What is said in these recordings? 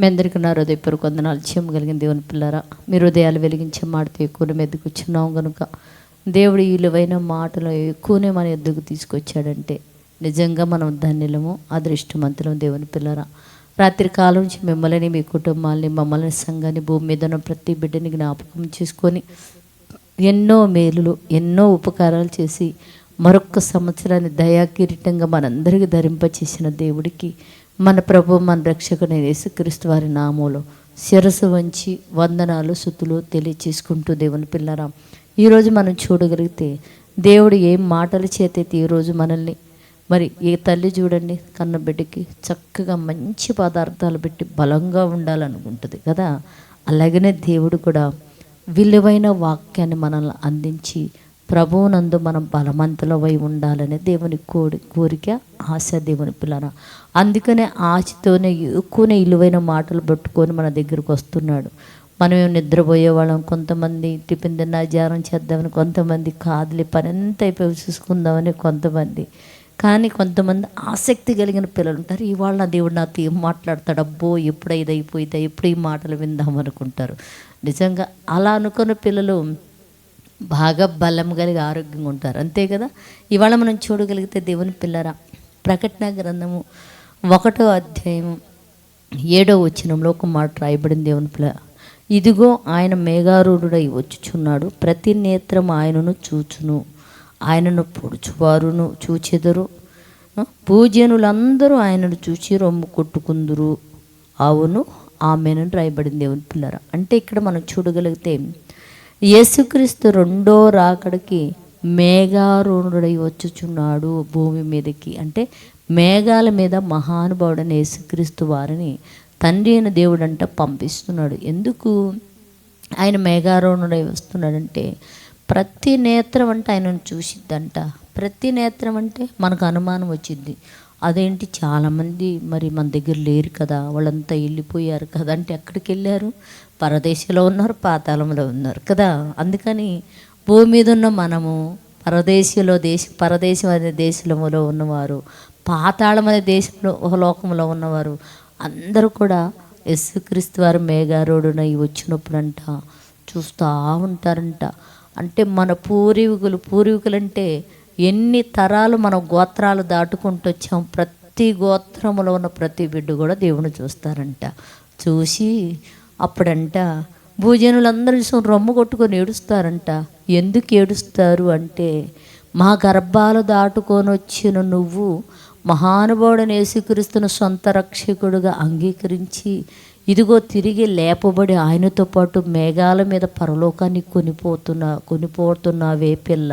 మీ అందరికీ నా హృదయపూర్వక వందనాలు. చేయగలిగిన దేవుని పిల్లరా మీరు హృదయాలు వెలిగించే మాటతో ఎక్కువ మెద్దుకు వచ్చినాం కనుక దేవుడు విలువైన మాటలు ఎక్కువనే మన ఎద్దుకు తీసుకొచ్చాడంటే నిజంగా మనం ధన్యులము అదృష్టమంతులం దేవుని పిల్లరా. రాత్రి కాలం నుంచి మిమ్మల్ని మీ కుటుంబాన్ని మమ్మల్ని సంఘాన్ని భూమి మీద ఉన్న ప్రతి బిడ్డని జ్ఞాపకం చేసుకొని ఎన్నో మేలులు ఎన్నో ఉపకారాలు చేసి మరొక్క సంవత్సరాన్ని దయాకిరీటంగా మనందరికీ ధరింపచేసిన దేవుడికి మన ప్రభు మన రక్షకుని యేసుక్రీస్తు వారి నామంలో శిరసు వంచి వందనాలు శుతులు తెలియచేసుకుంటూ దేవుని పిల్లరా ఈరోజు మనం చూడగలిగితే దేవుడు ఏం మాటల చేతైతే ఈరోజు మనల్ని మరి ఏ తల్లి చూడండి కన్న బిడ్డకి చక్కగా మంచి పదార్థాలు పెట్టి బలంగా ఉండాలనుకుంటుంది కదా? అలాగనే దేవుడు కూడా విలువైన వాక్యాన్ని మనల్ని అందించి ప్రభువునందు మనం బలవంతులవై ఉండాలనే దేవుని కోడి కోరిక ఆశ దేవుని పిల్లన. అందుకనే ఆశతోనే ఎక్కువనే ఇలువైన మాటలు పట్టుకొని మన దగ్గరకు వస్తున్నాడు. మనం నిద్రపోయే వాళ్ళం కొంతమంది టిఫిన్ తిన్నా జారం చేద్దామని కొంతమంది కాదులే పని ఎంత అయిపోయి చూసుకుందామని కొంతమంది. కానీ కొంతమంది ఆసక్తి కలిగిన పిల్లలు ఉంటారు. ఇవాళ నా దేవుడు నాతో ఏం మాట్లాడతాడు? అబ్బో ఎప్పుడు ఇది అయిపోయిందా ఎప్పుడు ఈ మాటలు విందాం అనుకుంటారు. నిజంగా అలా అనుకున్న పిల్లలు బాగా బలం కలిగి ఆరోగ్యంగా ఉంటారు. అంతే కదా? ఇవాళ మనం చూడగలిగితే దేవుని పిల్లరా ప్రకటన గ్రంథము ఒకటో అధ్యాయం ఏడో వచ్చినంలో ఒక మాట రాయబడింది దేవుని పిల్ల ఇదిగో ఆయన మేఘారూఢుడై వచ్చుచున్నాడు. ప్రతి నేత్రం ఆయనను చూచును. ఆయనను పొడుచువారును చూచెదరు. పూజనులందరూ ఆయనను చూచి రొమ్ము కొట్టుకుందురు. అవును ఆమెను రాయబడింది దేవుని పిల్లరా. అంటే ఇక్కడ మనం చూడగలిగితే యేసుక్రీస్తు రెండో రాకడికి మేఘారుణుడై వచ్చుచున్నాడు భూమి మీదకి. అంటే మేఘాల మీద మహానుభావుడని యేసుక్రీస్తు వారిని తండ్రి అయిన దేవుడు అంట పంపిస్తున్నాడు. ఎందుకు? ఆయన మేఘారోహణుడై వస్తున్నాడంటే ప్రతి నేత్రం అంటే ఆయనను చూసిద్దంట. ప్రతి నేత్రం అంటే మనకు అనుమానం వచ్చింది అదేంటి చాలామంది మరి మన దగ్గర లేరు కదా వాళ్ళంతా వెళ్ళిపోయారు కదా అంటే ఎక్కడికి వెళ్ళారు? పరదేశంలో ఉన్నారు పాతాళంలో ఉన్నారు కదా. అందుకని భూమి మీద ఉన్న మనము పరదేశంలో దేశ పరదేశం అనే దేశంలో ఉన్నవారు పాతాళం అనే దేశంలో లోకంలో ఉన్నవారు అందరూ కూడా యస్సుక్రీస్తు వారు మేఘారోడునై వచ్చినప్పుడంట చూస్తూ ఉంటారంట. అంటే మన పూర్వీకులు పూర్వీకులు అంటే ఎన్ని తరాలు మనం గోత్రాలు దాటుకుంటూ వచ్చాం ప్రతి గోత్రములో ఉన్న ప్రతి బిడ్డ కూడా దేవుని చూస్తారంట. చూసి అప్పుడంట భూజనులందరూ చూసి రొమ్ము కొట్టుకొని ఏడుస్తారంట. ఎందుకు ఏడుస్తారు అంటే మా గర్భాలు దాటుకొని వచ్చిన నువ్వు మహానుభావుడని యేసుక్రీస్తును సొంత రక్షకుడుగా అంగీకరించి ఇదిగో తిరిగి లేపబడి ఆయనతో పాటు మేఘాల మీద పరలోకాన్ని కొనిపోతున్నా కొనిపోతున్నావే పిల్ల.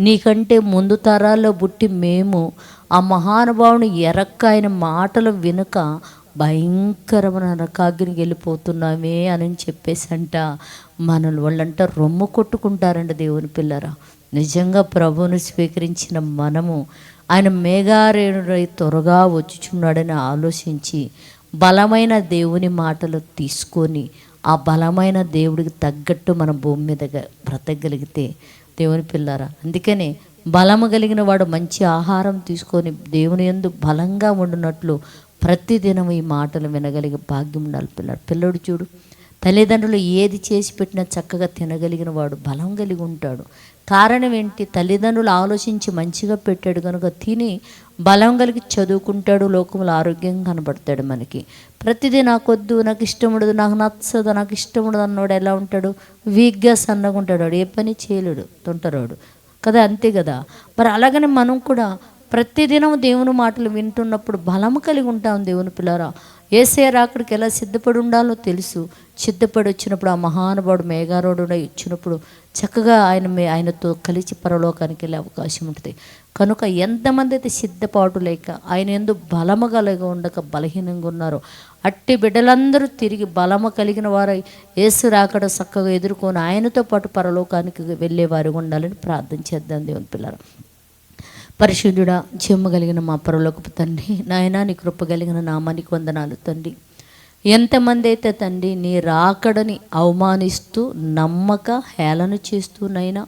నీకంటే ముందు తరాల్లో పుట్టి మేము ఆ మహానుభావుని ఎరక్క ఆయన మాటలు వినక భయంకరమైన నరకాగ్నికి వెళ్ళిపోతున్నామే అని చెప్పేసి అంట మనల్ని వాళ్ళంట రొమ్ము కొట్టుకుంటారంట దేవుని పిల్లరా. నిజంగా ప్రభువును స్వీకరించిన మనము ఆయన మేఘారేణుడై త్వరగా వచ్చుచున్నాడని ఆలోచించి బలమైన దేవుని మాటలు తీసుకొని ఆ బలమైన దేవుడికి తగ్గట్టు మన భూమి మీద బ్రతకగలిగితే దేవుని పిల్లారా. అందుకనే బలము కలిగిన వాడు మంచి ఆహారం తీసుకొని దేవుని ఎందు బలంగా ఉండినట్లు ప్రతిదినం ఈ మాటలు వినగలిగే భాగ్యం ఉండాలి పిల్లడు. పిల్లడు చూడు తల్లిదండ్రులు ఏది చేసి పెట్టినా చక్కగా తినగలిగిన వాడు బలం కలిగి ఉంటాడు. కారణం ఏంటి తల్లిదండ్రులు ఆలోచించి మంచిగా పెట్టాడు కనుక తిని బలం కలిగి చదువుకుంటాడు లోకంలో ఆరోగ్యంగా కనబడతాడు మనకి. ప్రతిదీ నాకు వద్దు నాకు ఇష్టం ఉండదు నాకు నచ్చదు నాకు ఇష్టం ఉండదు అన్నవాడు ఎలా ఉంటాడు? వీక్గా సన్నగా ఉంటాడు వాడు ఏ పని చేయలేడు తొంటరాడు. కదా అంతే కదా? మరి అలాగనే మనం కూడా ప్రతిదినం దేవుని మాటలు వింటున్నప్పుడు బలము కలిగి ఉంటాం దేవుని పిల్లరా. ఏసే రాకడికి ఎలా సిద్ధపడి ఉండాలో తెలుసు. సిద్ధపడి వచ్చినప్పుడు ఆ మహానుభావుడు మేఘారోడు ఇచ్చినప్పుడు చక్కగా ఆయన ఆయనతో కలిసి పరలోకానికి వెళ్ళే అవకాశం ఉంటుంది. కనుక ఎంతమంది అయితే సిద్ధపాటు లేక ఆయన ఎందు బలము కలిగి ఉండక బలహీనంగా ఉన్నారో అట్టి బిడ్డలందరూ తిరిగి బలము కలిగిన వారై ఏసు రాకడ చక్కగా ఎదుర్కొని ఆయనతో పాటు పరలోకానికి వెళ్ళే వారు ఉండాలని ప్రార్థన చేద్దాం దేవుని పిల్లలు పరిశుద్ధుడా చెమ్మ కలిగిన మా పరలోకపు తండ్రి. నాయన నీ కృప కలిగిన నామానికి వందనాలు తండ్రి. ఎంతమంది అయితే తండ్రి నీ రాకడని అవమానిస్తూ నమ్మక హేళన చేస్తూ నైనా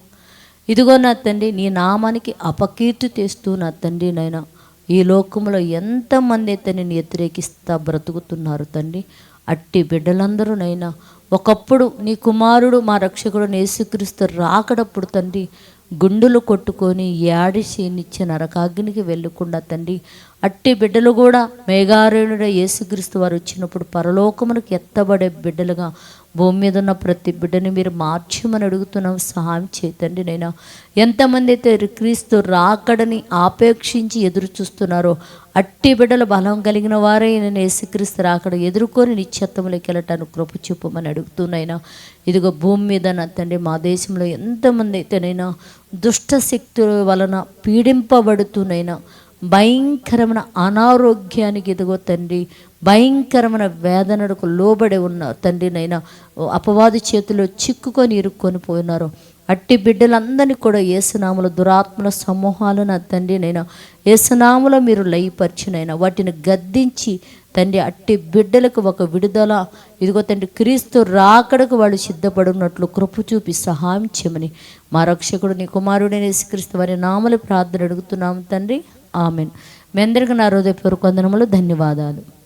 ఇదిగో నా తండ్రి నీ నామానికి అపకీర్తి తెస్తూ నా తండ్రి నైనా ఈ లోకంలో ఎంతమంది అయితే నేను వ్యతిరేకిస్తా బ్రతుకుతున్నారు తండ్రి అట్టి బిడ్డలందరూనైనా ఒకప్పుడు నీ కుమారుడు మా రక్షకుడు నేసుక్రీస్తు రాకడప్పుడు తండ్రి గుండులు కొట్టుకొని ఏడిసి నిత్య నరకాగ్నికి వెళ్ళకుండా తండ్రి అట్టి బిడ్డలు కూడా మేఘారేణుడ యేసుక్రీస్తు వారు వచ్చినప్పుడు పరలోకమునకు ఎత్తబడే బిడ్డలుగా భూమి మీద ఉన్న ప్రతి బిడ్డని మీరు మార్చమని అడుగుతున్నాం. సహాయం చేతండి నేను ఎంతమంది అయితే క్రీస్తు రాకడని ఆపేక్షించి ఎదురు చూస్తున్నారో అట్టి బిడ్డల బలం కలిగిన వారే నేను యేసుక్రీస్తు రాకడ ఎదుర్కొని నిత్యత్వంలోకి వెళ్ళటానికి కృప చూపమని అడుగుతున్నాయినా ఇదిగో భూమి మీద నా తండ్రి మా దేశంలో ఎంతమంది అయితేనైనా దుష్ట శక్తుల వలన పీడింపబడుతూనైనా భయంకరమైన అనారోగ్యానికి ఎదుగో తండ్రి భయంకరమైన వేదనకు లోబడి ఉన్న తండ్రినైనా అపవాది చేతిలో చిక్కుకొని ఇరుక్కొని పోయినారు. అట్టి బిడ్డలందరినీ కూడా ఏసునాముల దురాత్మల సమూహాలు నా తండ్రి నేను ఏసునాములో మీరు లయపరిచినైనా వాటిని గద్దించి తండ్రి అట్టి బిడ్డలకు ఒక విడుదల ఇదిగో తండ్రి క్రీస్తు రాకడకు వాళ్ళు సిద్ధపడున్నట్లు కృప చూపి సహాయం చేయమని మా రక్షకుడు నీ కుమారుడైన యేసుక్రీస్తు వారి నామలు ప్రార్థన అడుగుతున్నాము తండ్రి. ఆమెన్. మీ అందరికీ నా హృదయపూర్వక వందనములు ధన్యవాదాలు.